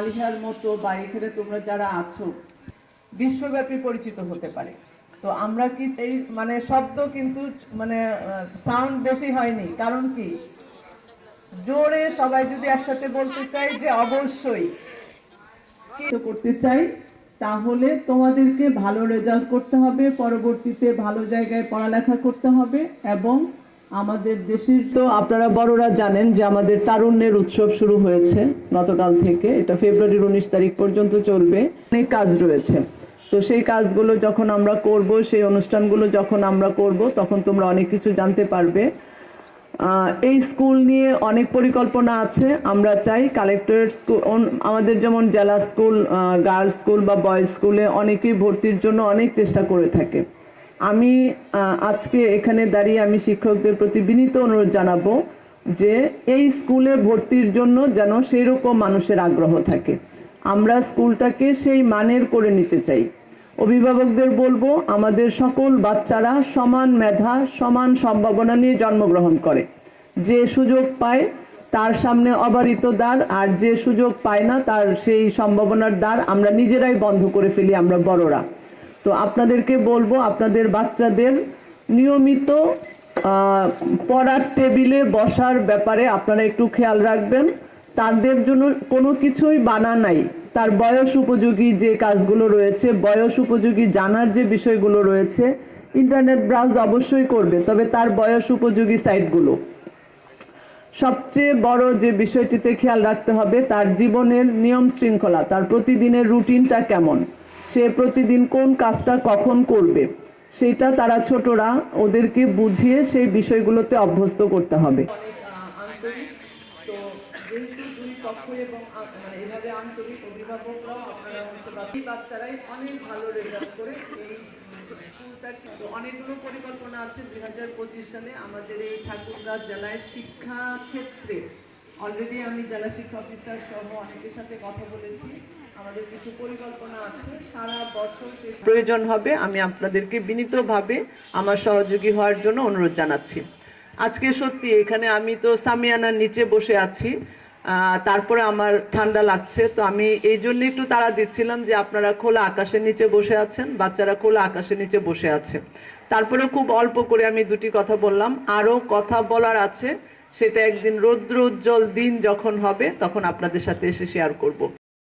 মালিহার মতো বা এখানে তোমরা যারা আছো, বিশ্বব্যাপী পরিচিত হতে পারে। তো আমরা কি এই মানে শব্দ কিন্তু মানে সাউন্ড বেশি হয়নি। কারণ কি? জোরে সবাই যদি একসাথে বলতে চাই যে অবশ্যই। করতে চাই, তাহলে তোমাদেরকে ভালো রেজাল্ট করতে হবে, পরবর্তীতে ভালো জায়গায় পড়ালেখা করতে হবে এবং আমাদের দেশের তো আপনারা বড়রা জানেন যে আমাদের তারুণ্যের উৎসব শুরু হয়েছে গতকাল থেকে। এটা ফেব্রুয়ারির উনিশ তারিখ পর্যন্ত চলবে। অনেক কাজ রয়েছে। তো সেই কাজগুলো যখন আমরা করব, সেই অনুষ্ঠানগুলো যখন আমরা করব, তখন তোমরা অনেক কিছু জানতে পারবে। এই স্কুল নিয়ে অনেক পরিকল্পনা আছে। আমরা চাই কালেক্টরেট স্কুল আমাদের যেমন জেলা স্কুল গার্লস স্কুল বা বয়েজ স্কুলে অনেকেই ভর্তির জন্য অনেক চেষ্টা করে থাকে। আমি আজকে এখানে দাঁড়িয়ে আমি শিক্ষকদের প্রতি বিনীত অনুরোধ জানাব যে এই স্কুলে ভর্তির জন্য যেন সেই রকম মানুষের আগ্রহ থাকে। আমরা স্কুলটাকে সেই মানের করে নিতে চাই। অভিভাবকদের বলব, আমাদের সকল বাচ্চারা সমান মেধা, সমান সম্ভাবনা নিয়ে জন্মগ্রহণ করে। যে সুযোগ পায় তার সামনে অবারিত দ্বার, আর যে সুযোগ পায় না তার সেই সম্ভাবনার দ্বার আমরা নিজেরাই বন্ধ করে ফেলি, আমরা বড়রা। তো আপনাদেরকে বলব, আপনাদের বাচ্চাদের নিয়মিত পড়ার টেবিলে বসার ব্যাপারে আপনারা একটু খেয়াল রাখবেন। তাদের জন্য কোনো কিছুই বানা নাই। তার বয়স উপযোগী যে কাজগুলো রয়েছে, বয়স উপযোগী জানার যে বিষয়গুলো রয়েছে, ইন্টারনেট ব্রাউজ অবশ্যই করবে, তবে তার বয়স উপযোগী সাইটগুলো। সবচেয়ে বড় যে বিষয়টিতে খেয়াল রাখতে হবে, তার জীবনের নিয়ম শৃঙ্খলা, তার প্রতিদিনের রুটিনটা কেমন, সে প্রতিদিন কোন কাজটা কখন করবে, সেটা তারা ছোটরা ওদেরকে বুঝিয়ে সেই বিষয়গুলোতে অভ্যস্ত করতে হবে। বাচ্চারাই অনেক ভালো রেজাল্ট করে অনেকগুলো পরিকল্পনা আছে দুই হাজার পঁচিশ সালে। আমাদের এই ঠাকুরগাঁ জেলায় শিক্ষা ক্ষেত্রে অলরেডি আমি জেলা শিক্ষা অফিসার সহ অনেকের সাথে কথা বলেছি। আমাদের কিছু পরিকল্পনা আছে। সারা বছর প্রয়োজন হবে, আমি আপনাদেরকে বিনীতভাবে আমার সহযোগী হওয়ার জন্য অনুরোধ জানাচ্ছি। আজকে সত্যি এখানে আমি তো সামিয়ানার নিচে বসে আছি। তারপরে আমার ঠান্ডা লাগছে। তো আমি এই জন্য একটু তাড়া দিচ্ছিলাম যে আপনারা খোলা আকাশের নিচে বসে আছেন, বাচ্চারা খোলা আকাশের নিচে বসে আছে। তারপরে খুব অল্প করে আমি দুটি কথা বললাম। আরও কথা বলার আছে, সেটা একদিন রৌদ্র উজ্জ্বল দিন যখন হবে, তখন আপনাদের সাথে এসে শেয়ার করব।